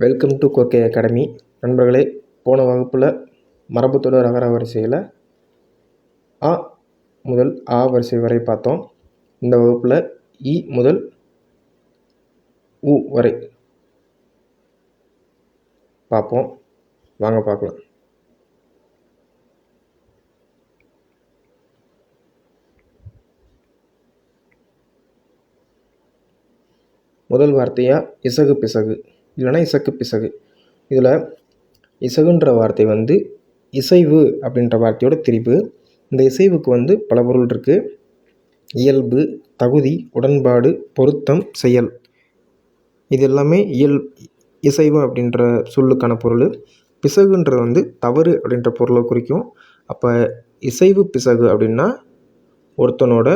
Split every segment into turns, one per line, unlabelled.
Welcome to கோர்க்கே academy நண்பர்களே போன வகுப்பில் மரபுத்தொடர் அகர வரிசையில் அ முதல் ஆ வரிசை வரை பார்த்தோம். இந்த வகுப்பில் இ முதல் உ வரை பார்ப்போம். வாங்க பார்க்கலாம். முதல் வார்த்தையாக இசகு பிசகு. இல்லைன்னா இசக்கு பிசகு. இதில் இசகுன்ற வார்த்தை வந்து இசைவு அப்படின்ற வார்த்தையோட திரிபு. இந்த இசைவுக்கு வந்து பல பொருள் இருக்குது இயல்பு தகுதி உடன்பாடு பொருத்தம் செயல். இது எல்லாமே இயல் இசைவு அப்படின்ற சொல்லுக்கான பொருள். பிசகுன்றது வந்து தவறு அப்படின்ற பொருளை குறிக்கும். அப்போ இசைவு பிசகு அப்படின்னா ஒருத்தனோட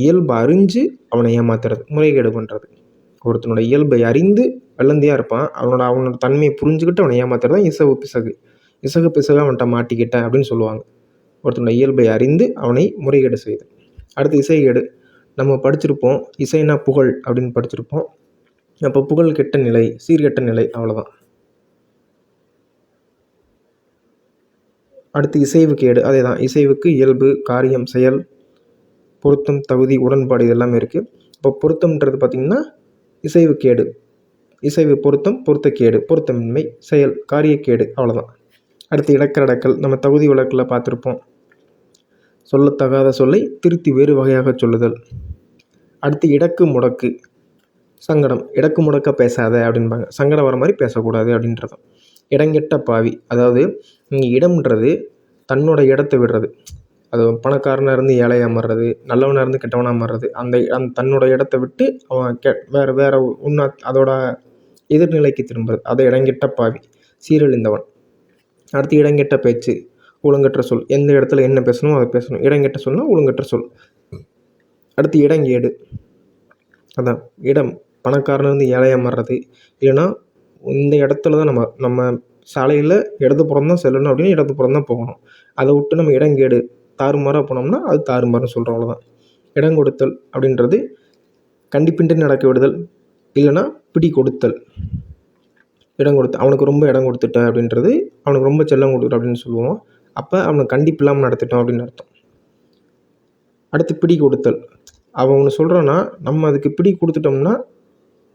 இயல்பு அறிஞ்சு அவனை ஏமாத்துறது முறைகேடு பண்ணுறது ஒருத்தனோட இயல்பை அறிந்து வெள்ளந்தியாக இருப்பான். அவனோட அவனோட தன்மையை புரிஞ்சுக்கிட்டு அவனை ஏமாத்துறது தான் இசகு பிசகு. இசகு பிசகு அவன்கிட்ட மாட்டிக்கிட்டேன் அப்படின்னு சொல்லுவாங்க. ஒருத்தனோட இயல்பை அறிந்து அவனை முறைகேடு செய்து. அடுத்து இசைகேடு. நம்ம படிச்சிருப்போம் இசைனா புகழ் அப்படின்னு படிச்சிருப்போம். அப்போ புகழ் கெட்ட நிலை சீர்கெட்ட நிலை அவ்வளோதான் அடுத்து இசைவு கேடு. அதே தான் இசைவுக்கு இயல்பு காரியம் செயல் பொருத்தம் தகுதி உடன்பாடு இதெல்லாமே இருக்குது இப்போ பொருத்தம்ன்றது பார்த்திங்கன்னா இசைவு கேடு இசைவு பொருத்தம் பொருத்தக்கேடு. பொருத்தமின்மை செயல் காரியக்கேடு. அவ்வளோதான் அடுத்து இலக்கரடக்கல். நம்ம தகுதி வழக்கில் பார்த்துருப்போம். சொல்லத்தகாத சொல்லை திருத்தி வேறு வகையாக சொல்லுதல். அடுத்து இடக்கு முடக்கு. சங்கடம். இடக்கு முடக்க பேசாத அப்படின்பாங்க சங்கடம் வர மாதிரி பேசக்கூடாது அப்படின்றதும் இடங்கெட்ட பாவி. அதாவது இங்கே இடம்ன்றது தன்னோட இடத்தை விடுறது. அது பணக்காரனாக இருந்து ஏழையாக மாறுறது நல்லவனாக இருந்து கெட்டவனாக மாறுறது அந்த அந் தன்னோட இடத்த விட்டு அவன் கெ வேறு வேறு உன்ன அதோட எதிர்நிலைக்கு திரும்புறது. அதை இடங்கெட்ட பாவி சீரழிந்தவன். அடுத்து இடங்கெட்ட பேச்சு ஒழுங்கற்ற சொல். எந்த இடத்துல என்ன பேசணுமோ அதை பேசணும். இடங்கெட்ட சொல்னால் ஒழுங்கற்ற சொல். அடுத்து இடங்கேடு. அதான் இடம். பணக்காரன்லேருந்து ஏழையாக மாறுறது. இல்லைன்னா இந்த இடத்துல தான் நம்ம நம்ம சாலையில் இடதுபுறம் தான் செல்லணும் அப்படின்னா இடதுபுறம் தான் போகணும். அதை விட்டு நம்ம இடங்கேடு. தாறுமாறாக போனோம்னா அது தாறுமாறுன்னு சொல்கிறோம் அவ்வளோதான் இடம் கொடுத்தல் அப்படின்றது கண்டிப்பின்றி நடக்க விடுதல் இல்லைன்னா பிடி கொடுத்தல். இடம் கொடுத்து அவனுக்கு ரொம்ப இடம் கொடுத்துட்ட அப்படின்றது அவனுக்கு ரொம்ப செல்லம் கொடுத்துட்ட அப்படின்னு சொல்லுவோம். அப்போ அவனை கண்டிப்பு இல்லாமல் நடத்திட்டோம் அப்படின்னு அர்த்தம். அடுத்து பிடி கொடுத்தல். அவன் ஒன்று சொல்கிறான்னா நம்ம அதுக்கு பிடி கொடுத்துட்டோம்னா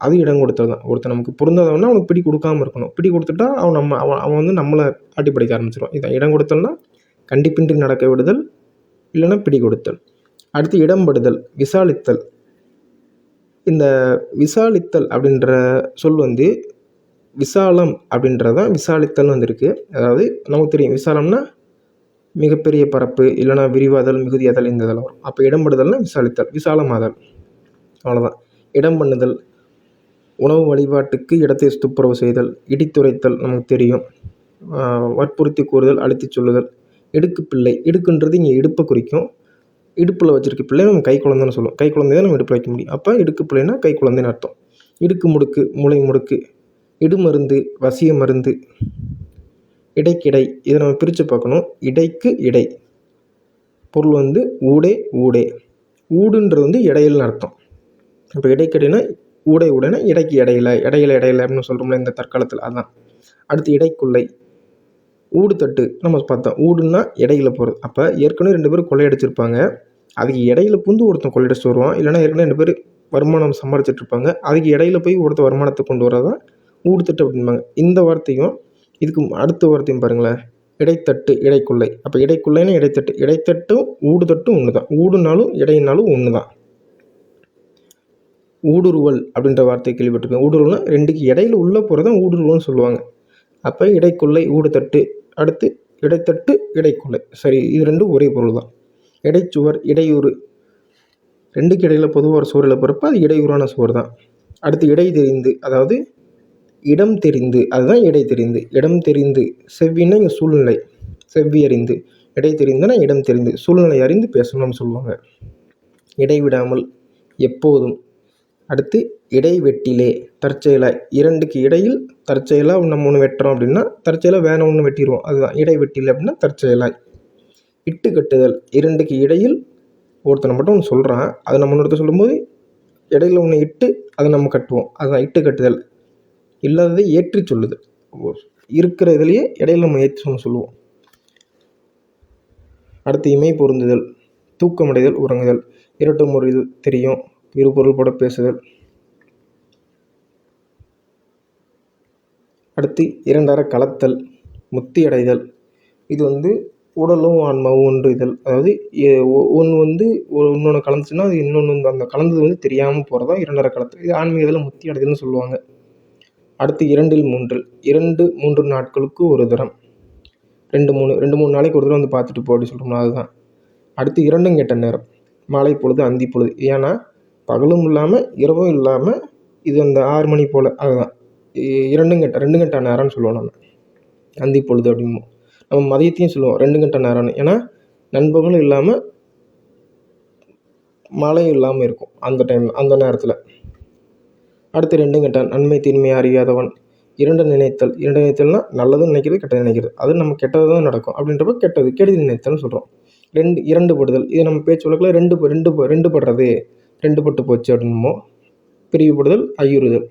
அது இடம் கொடுத்தல் தான். ஒருத்தன் நமக்கு பொருந்தாதவனா அவனுக்கு பிடி கொடுக்காம இருக்கணும். பிடி கொடுத்துட்டா அவன் நம்ம அவன் அவன் வந்து நம்மளை ஆட்டி படிக்க ஆரம்பிச்சிடுவான் இதான் இடம் கொடுத்தல்னா கண்டிப்பின்றி நடக்க விடுதல் இல்லைன்னா பிடி கொடுத்தல் அடுத்து இடம்படுதல் விசாலித்தல். இந்த விசாலித்தல் அப்படின்ற சொல் வந்து விசாலம் அப்படின்றதான் விசாலித்தல்னு வந்திருக்கு. அதாவது நமக்கு தெரியும் விசாலம்னா மிகப்பெரிய பரப்பு இல்லைனா விரிவாதல் மிகுதியாதல் இந்த இதெல்லாம் வரும். அப்போ இடம்படுதல்னா விசாலித்தல் விசாலமாதல். அவ்வளோதான் இடம் பண்ணுதல் உணவு வழிபாட்டுக்கு இடத்தை துப்புரவு செய்தல் இடித்துரைத்தல் நமக்கு தெரியும். வற்புறுத்தி கூறுதல் அழுத்தி சொல்லுதல். இடுக்கு பிள்ளை இடுக்குன்றது இங்கே இடுப்பை குறிக்கும். இடுப்பில் வச்சுருக்க பிள்ளை நம்ம கை குழந்தைன்னு சொல்லுவோம். கை குழந்தைய நம்ம இடுப்பில் வைக்க முடியும். அப்போ இடுக்கு பிள்ளைனா கை குழந்தைன்னு அர்த்தம். இடுக்கு முடுக்கு மூளை முடுக்கு இடுமருந்து வசிய மருந்து இடைக்கிடை இதை நம்ம பிரித்து பார்க்கணும். இடைக்கு இடை. பொருள் வந்து ஊடே ஊடே. ஊடுன்றது வந்து இடையில்னு அர்த்தம். இப்போ இடைக்கடைனா ஊடை ஊடைனா இடைக்கு இடையில இடையில இடையில அப்படின்னு சொல்கிறோம்ல இந்த தற்காலத்தில். அதான். அடுத்து இடைக்குள்ளை. ஊடு தட்டு நம்ம பார்த்தோம். ஊடுன்னா இடையில போகிறது அப்போ ஏற்கனவே ரெண்டு பேரும் கொள்ளையடிச்சிருப்பாங்க. அதுக்கு இடையில புந்து ஒருத்தன் கொள்ளையடிச்சு வருவான். இல்லைனா ஏற்கனவே ரெண்டு பேர் வருமானம் சம்பாதிச்சிட்டு இருப்பாங்க. அதுக்கு இடையில போய் ஒருத்த வருமானத்தை கொண்டு வரதான் ஊடு தட்டு அப்படின்பாங்க இந்த வார்த்தையும் இதுக்கு அடுத்த வார்த்தையும் பாருங்களேன். இடைத்தட்டு இடைக்குள்ளை. அப்போ இடைக்குள்ளைன்னா இடைத்தட்டு. இடைத்தட்டும் ஊடு தட்டும் ஒன்று தான் ஊடுனாலும் இடையினாலும் ஒன்று தான் ஊடுருவல் அப்படின்ற வார்த்தையை கேள்விப்பட்டிருக்கேன். ஊடுருவல்னா ரெண்டுக்கு இடையில உள்ளே போகிறதான் ஊடுருவல்னு சொல்லுவாங்க. அப்போ இடைக்குள்ளை ஊடுதட்டு அடுத்து இடைத்தட்டு இடைக்குலை சரி இது ரெண்டும் ஒரே பொருள் தான் இடைச்சுவர் இடையூறு. ரெண்டுக்கு இடையில் பொதுவாக ஒரு சுவரில் போகிறப்ப அது இடையூறான சுவர் தான் அடுத்து இடை தெரிந்து அதாவது இடம் தெரிந்து அதுதான் இடை தெரிந்து. இடம் தெரிந்து செவ்வின்னா இங்கே சூழ்நிலை. செவ்வி அறிந்து. இடை தெரிந்துன்னா இடம் தெரிந்து. சூழ்நிலை அறிந்து பேசணும்னு சொல்லுவாங்க. இடைவிடாமல் எப்போதும் அடுத்து இடைவெட்டிலே தற்செயலாக இரண்டுக்கு இடையில் தற்செயலாக நம்ம ஒன்று வெட்டுறோம் அப்படின்னா தற்செயலாக வேற ஒன்று வெட்டிடுவோம் அதுதான் இடைவெட்டிலே அப்படின்னா தற்செயலாய் இட்டு கட்டுதல் இரண்டுக்கு இடையில் ஒருத்தனை மட்டும் ஒன்று சொல்கிறான் அதை நம்ம இன்னொருத்தர் சொல்லும்போது இடையில் ஒன்று இட்டு அதை நம்ம கட்டுவோம். அதுதான் இட்டு கட்டுதல். இல்லாததை ஏற்றி சொல்லுதல் இருக்கிற இதுலேயே இடையில் நம்ம ஏற்றி சொன்ன சொல்லுவோம். அடுத்து இமை பொருந்துதல் தூக்கமடைதல் உறங்குதல். இரட்டும் ஒரு இது தெரியும். இரு பொருள்பட பேசுதல். அடுத்து இரண்டர கலத்தல் முத்தி அடைதல். இது வந்து உடலும் ஆன்மாவும் ஒன்று இதழ் அதாவது ஒன்று வந்து இன்னொன்று கலந்துச்சுன்னா அது இன்னொன்று வந்து அந்த கலந்தது வந்து தெரியாமல் போகிறதா இரண்டரை கலத்தல். இது ஆன்மீக இதில் முத்தி அடைதல்னு சொல்லுவாங்க. அடுத்து இரண்டில் மூன்றில். இரண்டு மூன்று நாட்களுக்கு ஒரு தரம். ரெண்டு மூணு ரெண்டு மூணு நாளைக்கு ஒரு தடவை வந்து பார்த்துட்டு போ அப்படி சொல்கிறோம்ல அதுதான். அடுத்து இரண்டும் கெட்ட நேரம். மாலை பொழுது அந்தி பொழுது. ஏன்னா பகலும் இல்லாமல் இரவும் இல்லாமல் இது அந்த ஆறு மணி போல் அதுதான். இரண்டு கெட்ட ரெண்டு கட்ட நேரம்னு சொல்லுவோம் நம்ம. அந்தி பொழுது அப்படிம்போம் நம்ம மதியத்தையும் சொல்லுவோம் ரெண்டு கட்ட நேரம்னு. ஏன்னா நண்பகலும் இல்லாமல் மழையும் இல்லாமல் இருக்கும் அந்த டைம் அந்த நேரத்தில். அடுத்து ரெண்டு கட்ட நன்மை தீன்மை அறியாதவன். இரண்டு நினைத்தல் இரண்டு நினைத்தல்னால் நல்லது நினைக்கிறது கெட்டது நினைக்கிறது. அது நம்ம கெட்டது தான் நடக்கும். அப்படின்றப்ப கெட்டது கெடுதி நினைத்தல்னு சொல்கிறோம் ரெண்டு இரண்டு படுதல். இது நம்ம பேச்சு வழக்கில் ரெண்டு ரெண்டு ரெண்டு படுறது. ரெண்டு பட்டு போச்சு அப்படின்மோ பிரிவுபடுதல் ஐயுறுதல்.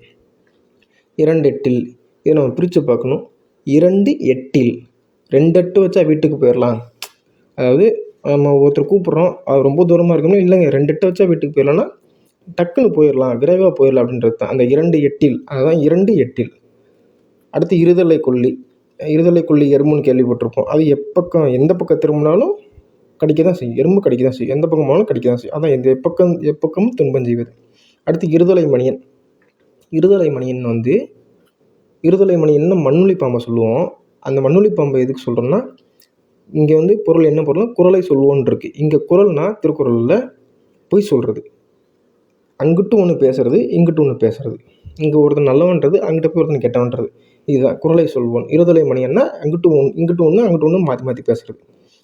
இரண்டு எட்டில் இதை நம்ம பிரித்து பார்க்கணும். இரண்டு எட்டில் ரெண்டு எட்டு வச்சா வீட்டுக்கு போயிடலாம் அதாவது நம்ம ஒருத்தர் கூப்பிட்றோம் அது ரொம்ப தூரமாக இருக்கணும் இல்லைங்க ரெண்டு எட்டு வச்சா வீட்டுக்கு போயிடலாம்னா டக்குன்னு போயிடலாம் விரைவாக போயிடலாம் அப்படின்றது தான். அந்த இரண்டு எட்டில் அதுதான் இரண்டு எட்டில். அடுத்து இருதலை கொல்லி இருதலை கொல்லி எறும்புன்னு கேள்விப்பட்டிருப்போம். அது எப்பக்கம் எந்த பக்கம் திரும்பினாலும் கடிக்க தான் செய்யும். எறும்பு கடிக்க தான் செய்யும். எந்த பக்கம் போனாலும் கடிக்க தான் செய்யும். அதான் எந்த எப்பக்கம் எப்பக்கமும் துன்பம் செய்வது. அடுத்து இருதலை மணியன். இருதலை மணியன் வந்து இருதலை மணியன்னு மண்ணுளி பாம்பை சொல்லுவோம்? அந்த மண்ணுளி பாம்பை எதுக்கு சொல்கிறோன்னா இங்கே வந்து பொருள் என்ன பொருள்னா குரலை சொல்லுவோன்னு இருக்குது இங்கே குரல்னா திருக்குறளில் பொய் சொல்கிறது அங்கிட்டு ஒன்று பேசுறது இங்கிட்டு ஒன்று பேசுறது. இங்கே ஒருத்தன் நல்லவன்றது அங்கிட்ட போய் ஒருத்தன் கெட்டவன்றது. இதுதான் குரலை சொல்வோன் இருதலை மணியன்னா அங்கிட்டு ஒன்று இங்கிட்டு ஒன்று அங்கிட்டு ஒன்று மாற்றி மாற்றி பேசுறது.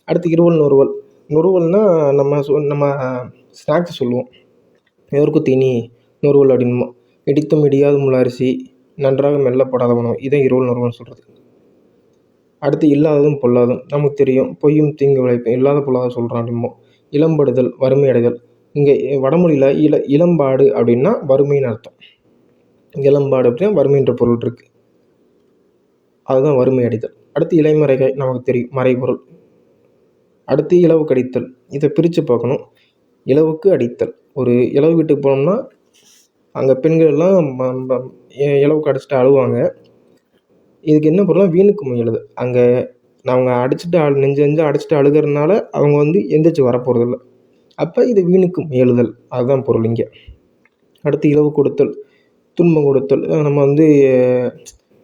அடுத்து இருவல் நொறுவல் நொறுவல்னால் நம்ம சொ நம்ம ஸ்நாக்ஸ் சொல்லுவோம். எவருக்கும் தீனி நொறுவல் அப்படின்போம் இடித்தும் இடியாதும் அரிசி நன்றாக மெல்லப்படாத உணவு இதான் இருவல் நொறுவல்னு சொல்கிறது அடுத்து இல்லாததும் பொல்லாதும். நமக்கு தெரியும். பொய்யும் தீங்கு விளைப்பும் இல்லாத பொல்லாத சொல்கிறோம் அப்படிம்போம் இளம்படுதல் வறுமை அடைதல் இங்கே வடமொழியில் இள இளம்பாடு அப்படின்னா வறுமைன்னு அர்த்தம். இளம்பாடு அப்படின்னா வறுமைன்ற பொருள் இருக்குது அதுதான் வறுமை அடைதல் அடுத்து இலைமறைகள் நமக்கு தெரியும். மறைபொருள். அடுத்து இலவுக்கு கடித்தல். இதை பிரித்து பார்க்கணும். இலவுக்கு அடித்தல். ஒரு இலவு வீட்டுக்கு போனோம்னா அங்கே பெண்கள் எல்லாம் இலவுக்கு அடிச்சுட்டு அழுவாங்க. இதுக்கு என்ன பொருளாக வீணுக்கு முயலுது. அங்கே அவங்க அடிச்சுட்டு அழு நெஞ்சு நெஞ்சு அடிச்சுட்டு அழுகிறதுனால அவங்க வந்து எந்திரிச்சு வரப்போகிறதில்ல அப்போ இது வீணுக்கு முயலுதல். அதுதான் பொருள் இங்கே. அடுத்து இலவு கொடுத்தல். துன்பம் கொடுத்தல். நம்ம வந்து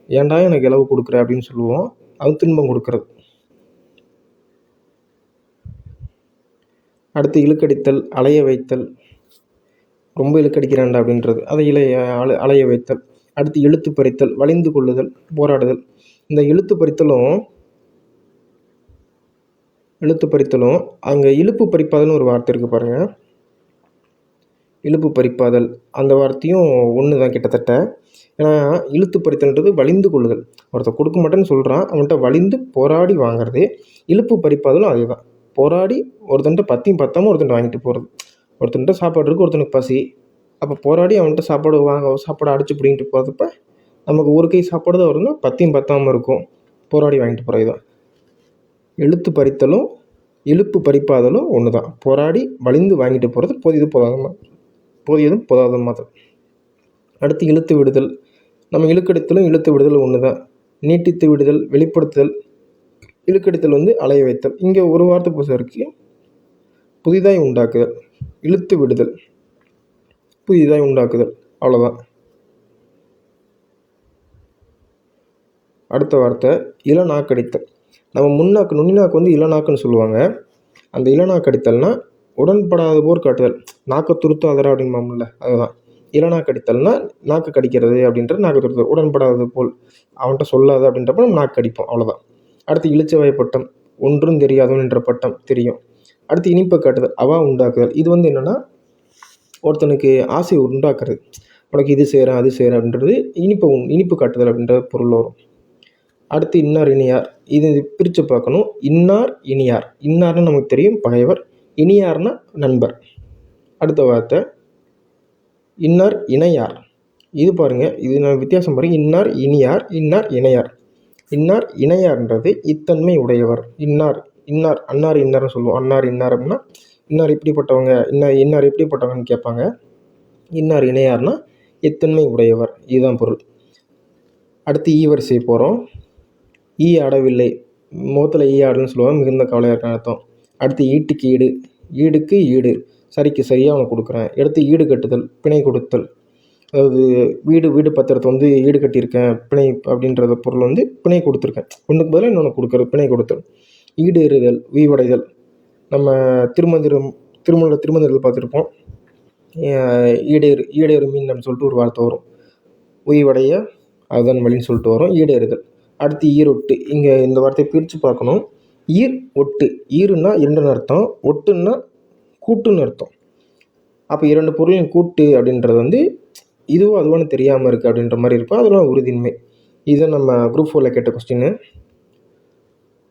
ஏன்டா எனக்கு இலவு கொடுக்குற அப்படின்னு சொல்லுவோம். அது துன்பம் கொடுக்குறது. அடுத்து இழுக்கடித்தல் அலைய வைத்தல். ரொம்ப இழுக்கடிக்கிறான்டா அப்படின்றது. அதை இலைய அலை அலைய வைத்தல். அடுத்து இழுத்து பறித்தல் வளைந்து கொள்ளுதல் போராடுதல். இந்த இழுத்து பறித்தலும் இழுத்து பறித்தலும் அங்கே இழுப்பு பறிப்பாதல்னு ஒரு வார்த்தை இருக்குது பாருங்கள் இழுப்பு பறிப்பாதல். அந்த வார்த்தையும் ஒன்று தான் கிட்டத்தட்ட. ஏன்னா இழுத்து பறித்தல்ன்றது வலிந்து கொள்ளுதல். ஒருத்தர் கொடுக்க மாட்டேன்னு சொல்கிறான் அவன்கிட்ட வலிந்து போராடி வாங்குறது இழுப்பு பறிப்பாதலும் அதே தான் போராடி ஒருத்தன்ட்ட பத்தியும் பத்தாமல் ஒருத்தன்ட்ட வாங்கிட்டு போகிறது ஒருத்தன்ட்ட சாப்பாடு இருக்குது ஒருத்தனுக்கு பசி. அப்போ போராடி அவன்கிட்ட சாப்பாடு வாங்க சாப்பாடு அடிச்சு பிடிங்கிட்டு போகிறப்ப நமக்கு ஒரு கை சாப்பாடு தான் வரும்னா பத்தியும் பத்தாமல் இருக்கும். போராடி வாங்கிட்டு போகிறது தான் இழுத்து பறித்தலும் இழுப்பு பறிப்பாதலும் ஒன்று தான் போராடி வலிந்து வாங்கிட்டு போகிறது போதியது போதாதமாக போதியதும் போதாதமாக தான் அடுத்து இழுத்து விடுதல். நம்ம இழுக்கடித்தலும் இழுத்து விடுதல் ஒன்று தான் நீட்டித்து விடுதல் வெளிப்படுத்துதல் இழுக்கடித்தல் வந்து அலைய வைத்தல். இங்கே ஒரு வார்த்தை புதுசாக இருக்குது புதிதாய் உண்டாக்குதல். இழுத்து விடுதல். புதிதாய் உண்டாக்குதல். அவ்வளோதான் அடுத்த வார்த்தை இளநாக்கடித்தல். நம்ம முன்னாக்கு நுனிநாக்கு வந்து இளநாக்குன்னு சொல்லுவாங்க. அந்த இளநாக்கடித்தல்னால் உடன்படாத போர் காட்டுதல். நாக்கை துருத்தாதரா அப்படிம்பாம்ல அதுதான். இளநாக்கடித்தல்னா நாக்கு கடிக்கிறது அப்படின்ற நாக்கு துருத்தல் உடன்படாதது போல். அவன்கிட்ட சொல்லாது அப்படின்றப்ப நம்ம நாக்கு கடிப்போம். அவ்வளோதான் அடுத்து இளிச்சவாய் பட்டம் ஒன்றும் தெரியாதவன் என்ற பட்டம் தெரியும். அடுத்து இனிப்பு காட்டுதல் அவா உண்டாக்குதல். இது வந்து என்னென்னா ஒருத்தனுக்கு ஆசை உண்டாக்குறது. உனக்கு இது செய்கிறேன் அது செய்கிறேன் அப்படின்றது இனிப்பு இனிப்பு காட்டுதல் அப்படின்ற பொருள் வரும். அடுத்து இன்னார் இனியார். இது பிரித்து பார்க்கணும். இன்னார் இனியார். இன்னார்னு நமக்கு தெரியும் பகைவர். இனியார்னா நண்பர். அடுத்த வார்த்தை இன்னார் இணையார். இது பாருங்கள் இது நான் வித்தியாசம் பாருங்கள் இன்னார் இனியார் இன்னார் இணையார். இன்னார் இணையார்ன்றது இத்தன்மை உடையவர். இன்னார் இன்னார் அன்னார் இன்னார்னு சொல்லுவோம். அன்னார் இன்னார் அப்படின்னா இன்னார் இப்படிப்பட்டவங்க இன்னார் இன்னார் எப்படிப்பட்டவங்கன்னு கேட்பாங்க. இன்னார் இணையார்னா இத்தன்மை உடையவர். இதுதான் பொருள். அடுத்து ஈ வரிசை போகிறோம் ஈ ஆடவில்லை முகத்தில் ஈ ஆடுன்னு சொல்லுவாங்க. மிகுந்த கவலையாக இருக்கான்னு அர்த்தம். அடுத்து ஈட்டுக்கு ஈடு. ஈடுக்கு ஈடு. சரிக்கு சரியாக அவனை கொடுக்குறேன். அடுத்து ஈடு கட்டுதல் பிணை கொடுத்தல். அதாவது வீடு வீடு பத்திரத்தை வந்து ஈடு கட்டியிருக்கேன் பிணை அப்படின்றத பொருள் வந்து பிணை கொடுத்துருக்கேன். ஒன்றுக்கு பதிலாக இன்னொன்று கொடுக்குறது பிணை கொடுத்தல் ஈடு எறுதல் வீவடைதல். நம்ம திருமந்திரம் திருமண திருமந்திரத்தில் பார்த்துருப்போம். ஈடேறு ஈடேறு மீன் அப்படின்னு சொல்லிட்டு ஒரு வார்த்தை வரும். உய்வடைய அதுதான் வழின்னு சொல்லிட்டு வரும். ஈடேறுதல் அடுத்து ஈரொட்டு இங்கே இந்த வார்த்தையை பிரித்து பார்க்கணும். ஈர் ஒட்டு. ஈருன்னா இரண்டுன்னு அர்த்தம். ஒட்டுன்னா கூட்டுன்னு அர்த்தம். அப்போ இரண்டு பொருளையும் கூட்டு அப்படின்றது வந்து இதுவும் அதுவான்னு தெரியாமல் இருக்குது அப்படின்ற மாதிரி இருக்கும். அதெல்லாம் உறுதியின்மை இதை நம்ம குரூப் ஃபோரில் கேட்ட கொஸ்டின்னு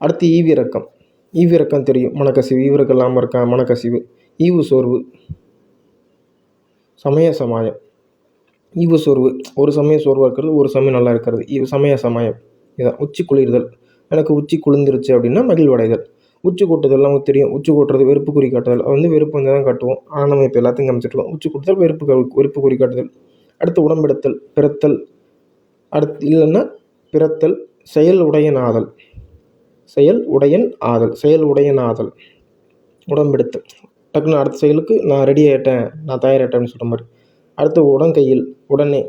அடுத்து ஈவிரக்கம் ஈவிரக்கம் தெரியும். மனக்கசிவு. ஈவிரக்கம் இல்லாமல் இருக்கா? மனக்கசிவு. ஈவு சோர்வு. சமய சமாயம். ஈவு சோர்வு. ஒரு சமயம் சோர்வாக இருக்கிறது ஒரு சமயம் நல்லா இருக்கிறது. ஈவு சமய சமாயம். இதுதான் உச்சி குளிர்தல். எனக்கு உச்சி குளிர்ந்துருச்சு அப்படின்னா மகிழ்வடைதல். உச்சி கூட்டுதல் நமக்கு தெரியும். உச்சி கூட்டுறது வெறுப்பு குறி காட்டுதல். அது வந்து வெறுப்பு வந்து தான் காட்டுவோம். ஆனால் நம்ம இப்போ எல்லாத்தையும் காமிச்சிட்ருக்கோம் உச்சி கூட்டுதல் வெறுப்பு வெறுப்பு குறி காட்டுதல். அடுத்து உடம்பெடுத்தல் பிறத்தல் அடுத்து இல்லைன்னா பிறத்தல் செயல் உடையன் ஆதல் செயல் உடையன் ஆதல் செயல் உடையன் ஆதல் உடம்பெடுத்தல் டக்குன்னு அடுத்த செயலுக்கு நான் ரெடி ஆகிட்டேன் நான் தயாராகிட்டேன்னு சொல்கிற மாதிரி. அடுத்து உடங்கையில் உடனே.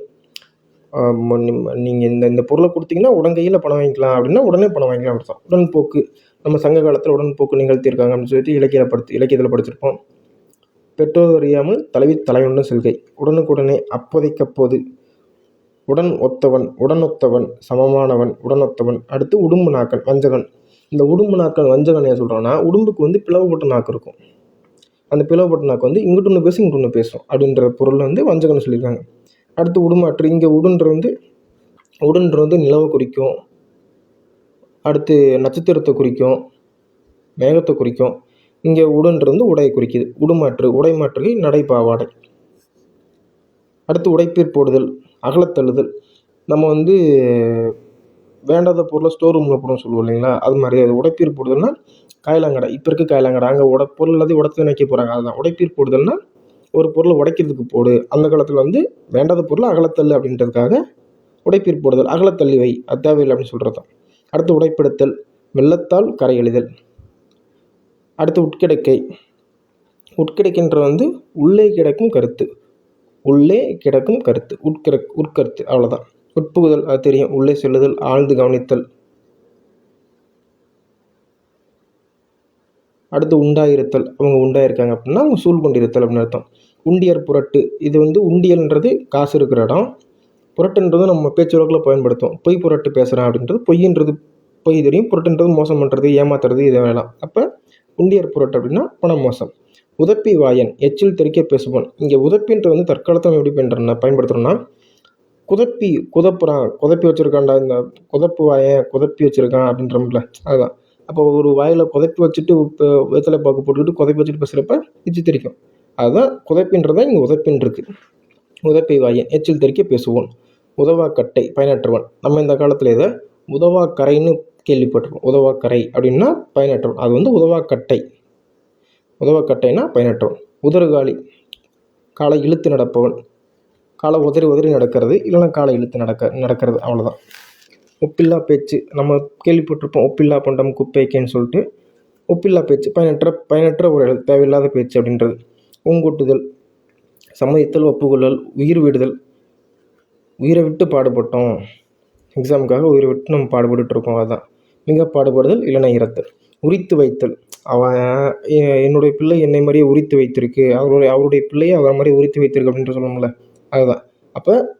நீங்கள் இந்த இந்த பொருளை கொடுத்தீங்கன்னா உடங்கையில் பணம் வாங்கிக்கலாம் அப்படின்னா உடனே பணம் வாங்கிக்கலாம் அர்த்தம். உடன்போக்கு. நம்ம சங்க காலத்தில் உடன்போக்கு நிகழ்த்தியிருக்காங்க அப்படின்னு சொல்லிட்டு இலக்கியத்தில் படுத்து இலக்கியத்தில் படிச்சிருப்போம். பெற்றோர் அறியாமல் தலைவி தலையுடன் செல்கை. உடனுக்குடனே அப்போதைக்கப்போது உடன் ஒத்தவன் உடனொத்தவன் சமமானவன் உடனொத்தவன் அடுத்து உடும்பு நாக்கன் வஞ்சகன். இந்த உடும்பு நாக்கன் வஞ்சகன் ஏன் சொல்கிறோன்னா உடும்புக்கு வந்து பிளவுபட்ட நாக்கு இருக்கும். அந்த பிளவுபட்ட நாக்கு வந்து இங்கிட்டு ஒன்று பேசும் இங்கிட்டு ஒன்று பேசும். அப்படின்ற பொருள் வந்து வஞ்சகன் சொல்லியிருக்காங்க அடுத்து உடுமாற்று இங்கே உடுன்ற வந்து உடுன்ற வந்து நிலவை குறிக்கும். அடுத்து நட்சத்திரத்தை குறிக்கும் மேகத்தை குறிக்கும். இங்கே உடுன்றது உடையை குறிக்குது. உடுமாற்று உடைமாற்றுகை நடைபாவாடை. அடுத்து உடைப்பீர் போடுதல் அகலத்தள்ளுதல் நம்ம வந்து வேண்டாத பொருளை ஸ்டோர் ரூமில் போடணும்னு சொல்லுவோம் இல்லைங்களா? அது மாதிரி அது உடைப்பீர் போடுதல்னா காயலாங்கடை. இப்போ இருக்க காயலாங்கடை. அங்கே உட பொருள் எல்லாத்தையும் உடச்சு நினைக்க போகிறாங்க அதுதான். உடைப்பீர் போடுதல்னா ஒரு பொருளை உடைக்கிறதுக்கு போடு. அந்த காலத்தில் வந்து வேண்டாத பொருளை அகலத்தள்ளு அப்படின்றதுக்காக உடைப்பீர் போடுதல். அகலத்தள்ளி வை. அது அப்படின்னு சொல்கிறது தான் அடுத்து உடைப்படுத்தல் வெள்ளத்தால் கரை எழுதல் அடுத்து உட்கிடக்கை. உட்கிடக்கின்ற வந்து உள்ளே கிடக்கும் கருத்து. உள்ளே கிடக்கும் கருத்து. உட்கிற உட்கருத்து. அவ்வளோதான் உட்புகுதல் அது தெரியும். உள்ளே செல்லுதல் ஆழ்ந்து கவனித்தல். அடுத்து உண்டாயிருத்தல். அவங்க உண்டாயிருக்காங்க அப்படின்னா அவங்க சூழ் கொண்டிருத்தல் அப்படின்னு அர்த்தம். உண்டியர் புரட்டு. இது வந்து உண்டியல்ன்றது காசு இருக்கிற இடம். புரட்டுன்றது நம்ம பேச்சு வழக்கில் பயன்படுத்துவோம். பொய் புரட்டு பேசுகிறேன் அப்படின்றது பொய்ன்றது பொய் தெரியும். புரட்டுன்றது மோசம் பண்ணுறது ஏமாத்துறது இதை வேணாம். அப்போ உண்டியர் புரட்டு அப்படின்னா பண மோசம். உதப்பி வாயன் எச்சில் தெறிக்க பேசுவான் இங்கே உதப்பின்றது வந்து தற்காலத்தில் எப்படி பண்ணுறேன் பயன்படுத்துகிறோம்னா குதப்பி குதப்புறான் குதப்பி வச்சுருக்கான்டா இந்த குதப்பு வாயன் குதப்பி வச்சுருக்கான் அப்படின்றோம்ல அதுதான். அப்போ ஒரு வாயில் குதப்பி வச்சுட்டு இப்போ வெத்தலை பாக்கு போட்டுக்கிட்டு குதப்பி வச்சுட்டு பேசுகிறப்ப எச்சி தெரிக்கும் அதுதான் குதப்பின்றதான் இங்கே உதப்பின் இருக்குது உதப்பி வாயன் எச்சில் தெறிக்க பேசுவோன். கட்டை பயனற்றவன். நம்ம இந்த காலத்தில் இதை உதவாக்கரைன்னு கேள்விப்பட்டிருக்கோம் உதவாக்கரை அப்படின்னா பயனற்றவன். அது வந்து உதவாக்கட்டை. உதவாக்கட்டைனா பயனற்றவன். உதறுகாலி காலை இழுத்து நடப்பவன். காலை உதறி உதறி நடக்கிறது இல்லைன்னா காலை இழுத்து நடக்க நடக்கிறது அவ்வளோதான் ஒப்பில்லா பேச்சு. நம்ம கேள்விப்பட்டிருப்போம் ஒப்பில்லா பண்டம் குப்பைக்கேன்னு சொல்லிட்டு. ஒப்பில்லா பேச்சு பயனற்ற பயனற்ற ஒரு தேவையில்லாத பேச்சு அப்படின்றது. ஊங்கூட்டுதல் சம்மதித்தல் ஒப்புக்கொள்ளல் உயிர் விடுதல். உயிரை விட்டு பாடுபட்டோம். எக்ஸாமுக்காக உயிரை விட்டு நம்ம பாடுபட்டுருக்கோம் அதுதான் மிக பாடுபடுதல் இல்லைன்னா இறத்தல். உரித்து வைத்தல். அவன் என்னுடைய பிள்ளை என்னை மாதிரியே உரித்து வைத்திருக்கு. அவருடைய அவருடைய பிள்ளையை அவரை மாதிரி உரித்து வைத்திருக்கு அப்படின்ற சொல்லணும்ல அதுதான். அப்போ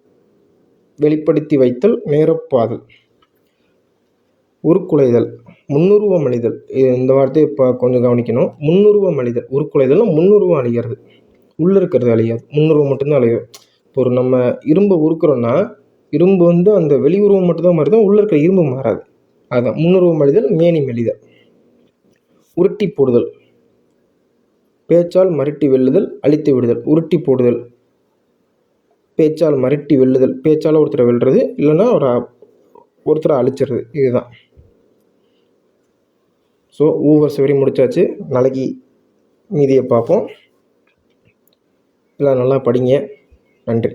வெளிப்படுத்தி வைத்தல் நேரப்பாதல். உருக்குலைதல். முன்னுருவம் அழிதல் இது- இந்த வார்த்தையை இப்போ கொஞ்சம் கவனிக்கணும். முன்னுருவம் அழிதல் உருக்குலைதல்னா முன்னுருவம் அழிகிறது உள்ளே இருக்கிறது அழியாது. முன்னுருவம் மட்டும்தான் அழியும். இப்போ ஒரு நம்ம இரும்பை உருக்குறோன்னா இரும்பு வந்து அந்த வெளி உருவம் மட்டும்தான் மாறுதான் உள்ளே இருக்கிற இரும்பு மாறாது. அதுதான் முன்னுருவம் அழிதல் மேனி மெலிதல். உருட்டி போடுதல். பேச்சால் மருட்டி வெல்லுதல் அழித்து விடுதல். உருட்டி போடுதல். பேச்சால் மருட்டி வெல்லுதல். பேச்சால் ஒருத்தரை வெல்றது இல்லைன்னா ஒரு ஒருத்தரை அழிச்சிடுறது. இதுதான். ஸோ ஊவர் சுவரி முடித்தாச்சு நாளைக்கு மீதியை பார்ப்போம். எல்லாம் நல்லா படிங்க. நன்றி.